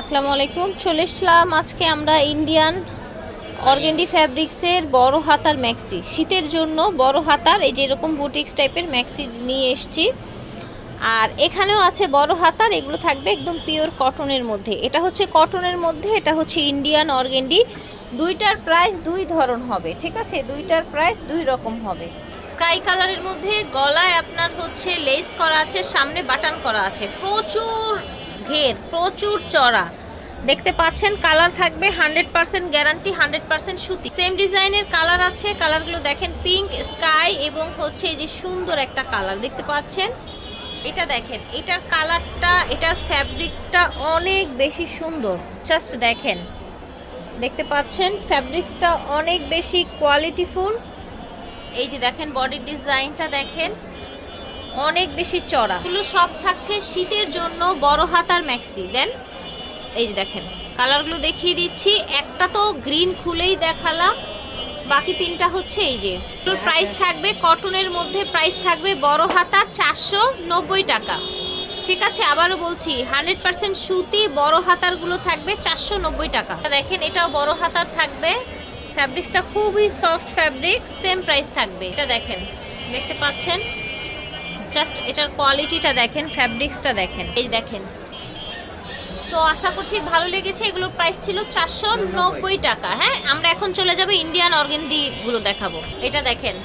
আসসালামু আলাইকুম। চলে এসলাম আজকে আমরা ইন্ডিয়ান অর্গেন্ডি ফ্যাব্রিক্সের বড় হাতার ম্যাক্সি শীতের জন্য বড় হাতার, এই যে এরকম বুটিক্স টাইপের ম্যাক্সি নিয়ে এসেছি। আর এখানেও আছে বড় হাতার, এগুলো থাকবে একদম পিওর কটনের মধ্যে। এটা হচ্ছে কটনের মধ্যে, এটা হচ্ছে ইন্ডিয়ান অর্গেন্ডি দুইটার প্রাইস দুই ধরন হবে, ঠিক আছে? দুইটার প্রাইস দুই রকম হবে। স্কাই কালারের মধ্যে গলায় আপনার হচ্ছে লেস করা আছে, সামনে বাটন করা আছে। প্রচুর ঘের, প্রচুর চড়া। দেখতে পাচ্ছেন কালার থাকবে hundred percent guarantee hundred percent সুতি। সেম ডিজাইনের কালার আছে কালারগুলো দেখেন পিঙ্ক স্কাই এবং হচ্ছে এই যে সুন্দর একটা কালার দেখতে পাচ্ছেন? এটা দেখেন, এটার কালারটা এটার ফ্যাব্রিকটা অনেক বেশি সুন্দর। জাস্ট দেখেন। দেখতে পাচ্ছেন ফ্যাব্রিক্সটা অনেক বেশি কোয়ালিটিফুল এই যে দেখেন বডির ডিজাইনটা দেখেন। অনেক বেশি চড়া। এগুলো সব থাকছে শীতের জন্য বড় হাতার ম্যাক্সি। দেন এই যে দেখেন কালারগুলো দেখিয়ে দিচ্ছি। একটা তো গ্রিন খুলেই দেখালাম। বাকি তিনটা হচ্ছে এই যে প্রাইস থাকবে কটনের মধ্যে প্রাইস থাকবে বড় হাতার চারশো নব্বই টাকা। ঠিক আছে আবারও বলছি হান্ড্রেড পার্সেন্ট সুতি বড় হাতারগুলো থাকবে চারশো নব্বই টাকা। দেখেন এটাও বড় হাতার থাকবে। ফ্যাব্রিক্সটা খুবই সফট ফ্যাব্রিক সেম প্রাইস থাকবে। এটা দেখেন দেখতে পাচ্ছেন? জাস্ট এটার কোয়ালিটিটা দেখেন ফ্যাব্রিক্সটা দেখেন। এই দেখেন। সো আশা করছি ভালো লেগেছে। এগুলোর প্রাইস ছিল চারশো নব্বই টাকা হ্যাঁ? আমরা এখন চলে যাব ইন্ডিয়ান অর্গেন্ডি গুলো দেখাবো। এটা দেখেন।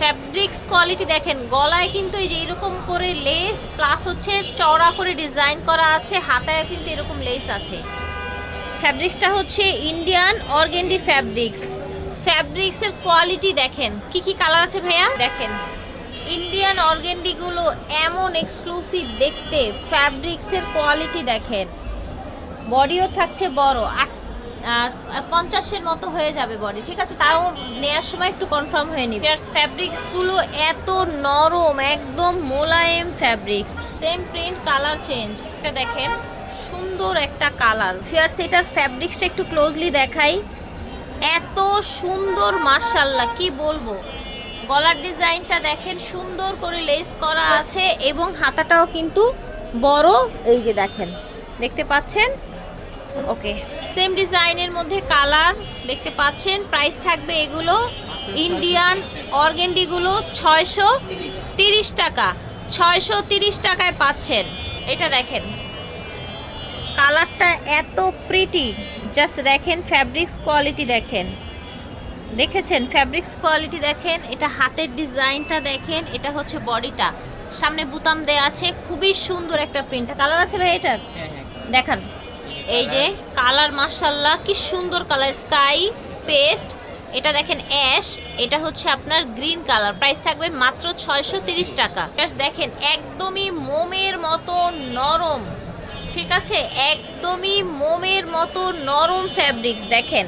ফ্যাব্রিক্স কোয়ালিটি দেখেন। গলায় কিন্তু এই যে এরকম করে লেস প্লাস হচ্ছে চওড়া করে ডিজাইন করা আছে হাতায় কিন্তু এরকম লেস আছে। ফ্যাব্রিক্সটা হচ্ছে ইন্ডিয়ান অর্গেন্ডি ফ্যাব্রিক্স ফ্যাব্রিক্সের কোয়ালিটি দেখেন। কি কি কালার আছে ভাইয়া? দেখেন। ইন্ডিয়ান অর্গেন্ডিগুলো এমন এক্সক্লুসিভ দেখতে ফ্যাব্রিক্সের কোয়ালিটি দেখেন। বডিও থাকছে বড় পঞ্চাশের মতো হয়ে যাবে বডি ঠিক আছে? তাও নেওয়ার সময় একটু কনফার্ম হয়ে নিবে। ফ্যাব্রিক্সগুলো এত নরম, একদম মোলায়েম fabrics same print colour change এটা দেখেন, সুন্দর একটা কালার ফিয়ার্স এটার ফ্যাব্রিক্সটা একটু ক্লোজলি দেখাই। এত সুন্দর মার্শাল্লাহ কি বলব? গলার ডিজাইনটা দেখেন, সুন্দর করে লেস করা আছে এবং হাতাটাও কিন্তু বড়। এই যে দেখেন, দেখতে পাচ্ছেন? ওকে সেম ডিজাইনের মধ্যে কালার দেখতে পাচ্ছেন প্রাইস থাকবে এগুলো ইন্ডিয়ান অর্গেন্ডিগুলো ছয়শো তিরিশ টাকা, ছয়শো তিরিশ টাকায় পাচ্ছেন। এটা দেখেন কালারটা এত প্রিটি জাস্ট দেখেন ফ্যাব্রিক্স কোয়ালিটি দেখেন। দেখেছেন ফ্যাব্রিক্স কোয়ালিটি দেখেন এটা হাতের ডিজাইনটা দেখেন এটা হচ্ছে বডিটা। সামনে বুতাম দেয়া আছে খুবই সুন্দর একটা প্রিন্ট কালার আছে ভাই এটার? দেখান। এই যে কালার মার্শাল্লাহ কি সুন্দর কালার স্কাই পেস্ট এটা দেখেন অ্যাশ এটা হচ্ছে আপনার গ্রিন কালার প্রাইস থাকবে মাত্র ছয়শো তিরিশ টাকা। দেখেন একদমই মোমের মতো নরম। ঠিক আছে? একদমই মোমের মতো নরম ফ্যাব্রিক্স দেখেন।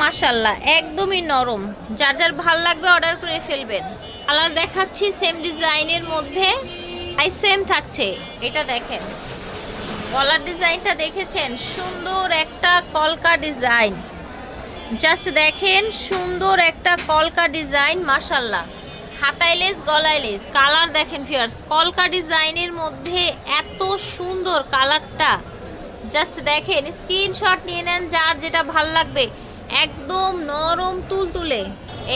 মাশাল্লাহ একদমই নরম। যার যার ভালো লাগবে অর্ডার করে ফেলবেন। কালার দেখাচ্ছি সেম ডিজাইনের মধ্যে। আই সেম থাকছে। এটা দেখেন, গলার ডিজাইনটা দেখেছেন? সুন্দর একটা কলকা ডিজাইন। জাস্ট দেখেন, সুন্দর একটা কলকা ডিজাইন মাশাল্লাহ হাতায় লেস গলায় লেস কালার দেখেন ফিয়ার্স কলকা ডিজাইনের মধ্যে এত সুন্দর কালারটা। জাস্ট দেখেন স্ক্রিনশট নিয়ে নেন, যার যেটা ভালো লাগবে। একদম নরম তুলতুলে।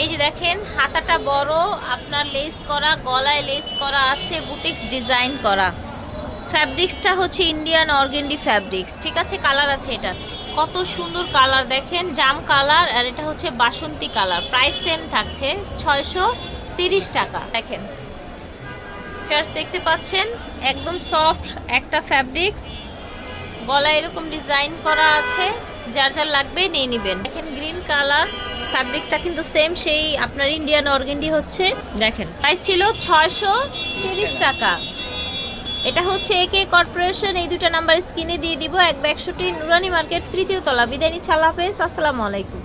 এই যে দেখেন, হাতাটা বড়, আপনার লেস করা, গলায় লেস করা আছে, বুটিক্স ডিজাইন করা। ফ্যাব্রিক্সটা হচ্ছে ইন্ডিয়ান অর্গেন্ডি ফ্যাব্রিক্স ঠিক আছে? কালার আছে এটা। কত সুন্দর কালার দেখেন, জাম কালার আর এটা হচ্ছে বাসন্তী কালার প্রাইস সেম থাকছে ছয়শো তিরিশ টাকা। দেখেন ফেয়ার্স দেখতে পাচ্ছেন, একদম সফট একটা ফ্যাব্রিক্স গলায় এরকম ডিজাইন করা আছে। যার যার লাগবে নিয়ে নেবেন। দেখেন গ্রিন কালার ফ্যাব্রিকটা কিন্তু সেম সেই আপনার ইন্ডিয়ান অর্গেন্ডি হচ্ছে। দেখেন প্রাইস ছিল ছয়শো তিরিশ টাকা। এটা হচ্ছে একে কর্পোরেশন এই দুটো নাম্বার স্ক্রিনে দিয়ে দিব। এক একশোটি নুরানি মার্কেট, তৃতীয় তলা। বিদায় নিচ্ছে হাফেজ। আসসালামু আলাইকুম।